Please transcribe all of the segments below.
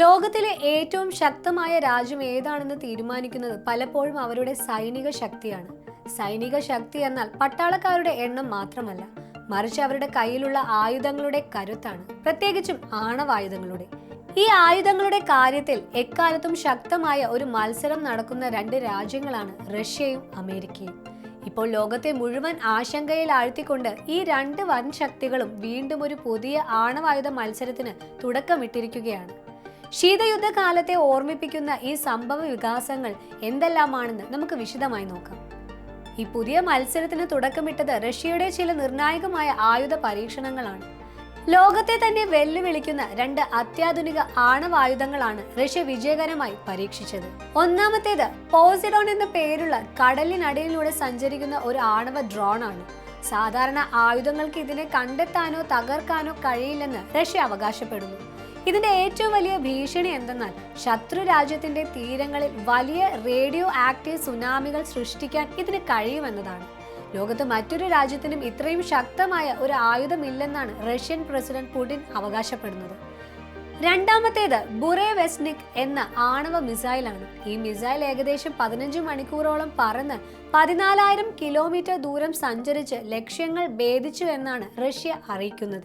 ലോകത്തിലെ ഏറ്റവും ശക്തമായ രാജ്യം ഏതാണെന്ന് തീരുമാനിക്കുന്നത് പലപ്പോഴും അവരുടെ സൈനിക ശക്തിയാണ്. സൈനിക ശക്തി എന്നാൽ പട്ടാളക്കാരുടെ എണ്ണം മാത്രമല്ല മറിച്ച് അവരുടെ കയ്യിലുള്ള ആയുധങ്ങളുടെ കരുത്താണ് പ്രത്യേകിച്ചും ആണവായുധങ്ങളുടെ. ഈ ആയുധങ്ങളുടെ കാര്യത്തിൽ എക്കാലത്തും ശക്തമായ ഒരു മത്സരം നടക്കുന്ന രണ്ട് രാജ്യങ്ങളാണ് റഷ്യയും അമേരിക്കയും. ഇപ്പോൾ ലോകത്തെ മുഴുവൻ ആശങ്കയിൽ ആഴ്ത്തിക്കൊണ്ട് ഈ രണ്ട് വൻ ശക്തികളും വീണ്ടും ഒരു പുതിയ ആണവായുധ മത്സരത്തിന് തുടക്കമിട്ടിരിക്കുകയാണ്. ശീതയുദ്ധകാലത്തെ ഓർമ്മിപ്പിക്കുന്ന ഈ സംഭവ വികാസങ്ങൾ എന്തെല്ലാമാണെന്ന് നമുക്ക് വിശദമായി നോക്കാം. ഈ പുതിയ മത്സരത്തിന് തുടക്കമിട്ടത് റഷ്യയുടെ ചില നിർണായകമായ ആയുധ പരീക്ഷണങ്ങളാണ്. ലോകത്തെ തന്നെ വെല്ലുവിളിക്കുന്ന രണ്ട് അത്യാധുനിക ആണവായുധങ്ങളാണ് റഷ്യ വിജയകരമായി പരീക്ഷിച്ചത്. ഒന്നാമത്തേത് പോസിഡോൺ എന്ന പേരുള്ള കടലിനടിയിലൂടെ സഞ്ചരിക്കുന്ന ഒരു ആണവ ഡ്രോൺ ആണ് സാധാരണ ആയുധങ്ങൾക്ക് ഇതിനെ കണ്ടെത്താനോ തകർക്കാനോ കഴിയില്ലെന്ന് റഷ്യ അവകാശപ്പെടുന്നു. ഇതിന്റെ ഏറ്റവും വലിയ ഭീഷണി എന്തെന്നാൽ ശത്രു രാജ്യത്തിന്റെ തീരങ്ങളിൽ വലിയ റേഡിയോ ആക്റ്റീവ് സുനാമികൾ സൃഷ്ടിക്കാൻ ഇതിന് കഴിയുമെന്നതാണ്. ലോകത്ത് മറ്റൊരു രാജ്യത്തിനും ഇത്രയും ശക്തമായ ഒരു ആയുധമില്ലെന്നാണ് റഷ്യൻ പ്രസിഡന്റ് പുടിൻ അവകാശപ്പെടുന്നത്. രണ്ടാമത്തേത് ബുറേ വെസ്നിക് എന്ന ആണവ മിസൈലാണ്. ഈ മിസൈൽ ഏകദേശം പതിനഞ്ച് മണിക്കൂറോളം പറന്ന് പതിനാലായിരം കിലോമീറ്റർ ദൂരം സഞ്ചരിച്ച് ലക്ഷ്യങ്ങൾ ഭേദിച്ചു എന്നാണ് റഷ്യ അറിയിക്കുന്നത്.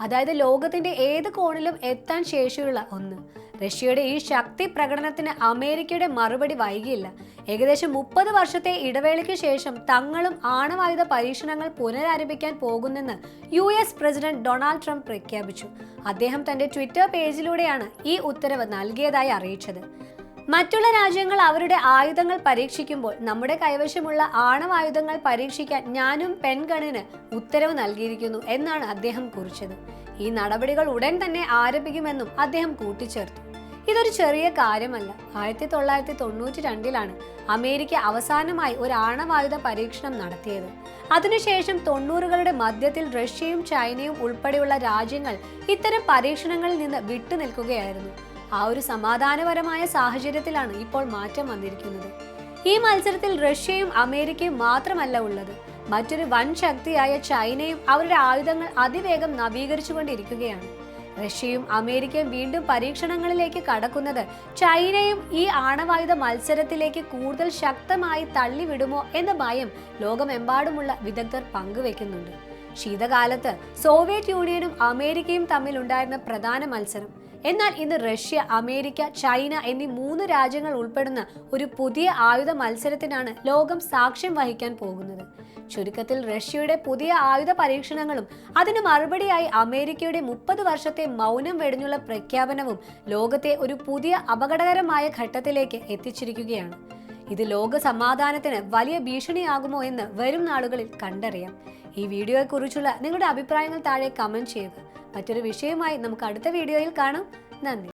അതായത് ലോകത്തിന്റെ ഏത് കോണിലും എത്താൻ ശേഷിയുള്ള ഒന്ന്. റഷ്യയുടെ ഈ ശക്തി പ്രകടനത്തിന് അമേരിക്കയുടെ മറുപടി വൈകിയില്ല. ഏകദേശം മുപ്പത് വർഷത്തെ ഇടവേളയ്ക്ക് ശേഷം തങ്ങളും ആണവായുധ പരീക്ഷണങ്ങൾ പുനരാരംഭിക്കാൻ പോകുന്നെന്ന് U S president Donald Trump പ്രഖ്യാപിച്ചു. അദ്ദേഹം തന്റെ ട്വിറ്റർ പേജിലൂടെയാണ് ഈ ഉത്തരവ് നൽകിയതായി അറിയിച്ചത്. മറ്റുള്ള രാജ്യങ്ങൾ അവരുടെ ആയുധങ്ങൾ പരീക്ഷിക്കുമ്പോൾ നമ്മുടെ കൈവശമുള്ള ആണവായുധങ്ങൾ പരീക്ഷിക്കാൻ ഞാനും പെൺഗണിന് ഉത്തരവ് നൽകിയിരിക്കുന്നു എന്നാണ് അദ്ദേഹം കുറിച്ചത്. ഈ നടപടികൾ ഉടൻ തന്നെ ആരംഭിക്കുമെന്നും അദ്ദേഹം കൂട്ടിച്ചേർത്തു. ഇതൊരു ചെറിയ കാര്യമല്ല. ആയിരത്തി തൊള്ളായിരത്തി തൊണ്ണൂറ്റി രണ്ടിലാണ് അമേരിക്ക അവസാനമായി ഒരു ആണവായുധ പരീക്ഷണം നടത്തിയത്. അതിനുശേഷം തൊണ്ണൂറുകളുടെ മധ്യത്തിൽ റഷ്യയും ചൈനയും ഉൾപ്പെടെയുള്ള രാജ്യങ്ങൾ ഇത്തരം പരീക്ഷണങ്ങളിൽ നിന്ന് വിട്ടുനിൽക്കുകയായിരുന്നു ആ ഒരു സമാധാനപരമായ സാഹചര്യത്തിലാണ് ഇപ്പോൾ മാറ്റം വന്നിരിക്കുന്നത്. ഈ മത്സരത്തിൽ റഷ്യയും അമേരിക്കയും മാത്രമല്ല ഉള്ളത്. മറ്റൊരു വൻ ശക്തിയായ ചൈനയും അവരുടെ ആയുധങ്ങൾ അതിവേഗം നവീകരിച്ചുകൊണ്ടിരിക്കുകയാണ്. റഷ്യയും അമേരിക്കയും വീണ്ടും പരീക്ഷണങ്ങളിലേക്ക് കടക്കുന്നത് ചൈനയും ഈ ആണവായുധ മത്സരത്തിലേക്ക് കൂടുതൽ ശക്തമായി തള്ളിവിടുമോ എന്ന ഭയം ലോകമെമ്പാടുമുള്ള വിദഗ്ധർ പങ്കുവെക്കുന്നുണ്ട്. ശീതകാലത്ത് സോവിയറ്റ് യൂണിയനും അമേരിക്കയും തമ്മിലുണ്ടായിരുന്ന പ്രധാന മത്സരം എന്നാൽ ഇന്ന് റഷ്യ അമേരിക്ക ചൈന എന്നീ മൂന്ന് രാജ്യങ്ങൾ ഉൾപ്പെടുന്ന ഒരു പുതിയ ആയുധ മത്സരത്തിനാണ് ലോകം സാക്ഷ്യം വഹിക്കാൻ പോകുന്നത്. ചുരുക്കത്തിൽ റഷ്യയുടെ പുതിയ ആയുധ പരീക്ഷണങ്ങളും അതിന് മറുപടിയായി അമേരിക്കയുടെ മുപ്പത് വർഷത്തെ മൗനം വെടിഞ്ഞുള്ള പ്രഖ്യാപനവും ലോകത്തെ ഒരു പുതിയ അപകടകരമായ ഘട്ടത്തിലേക്ക് എത്തിച്ചിരിക്കുകയാണ്. ഇത് ലോക സമാധാനത്തിന് വലിയ ഭീഷണിയാകുമോ എന്ന് വരും നാളുകളിൽ കണ്ടറിയാം. ഈ വീഡിയോയെക്കുറിച്ചുള്ള നിങ്ങളുടെ അഭിപ്രായങ്ങൾ താഴെ കമന്റ് ചെയ്യുക. മറ്റൊരു വിഷയമായി നമുക്ക് അടുത്ത വീഡിയോയിൽ കാണാം. നന്ദി.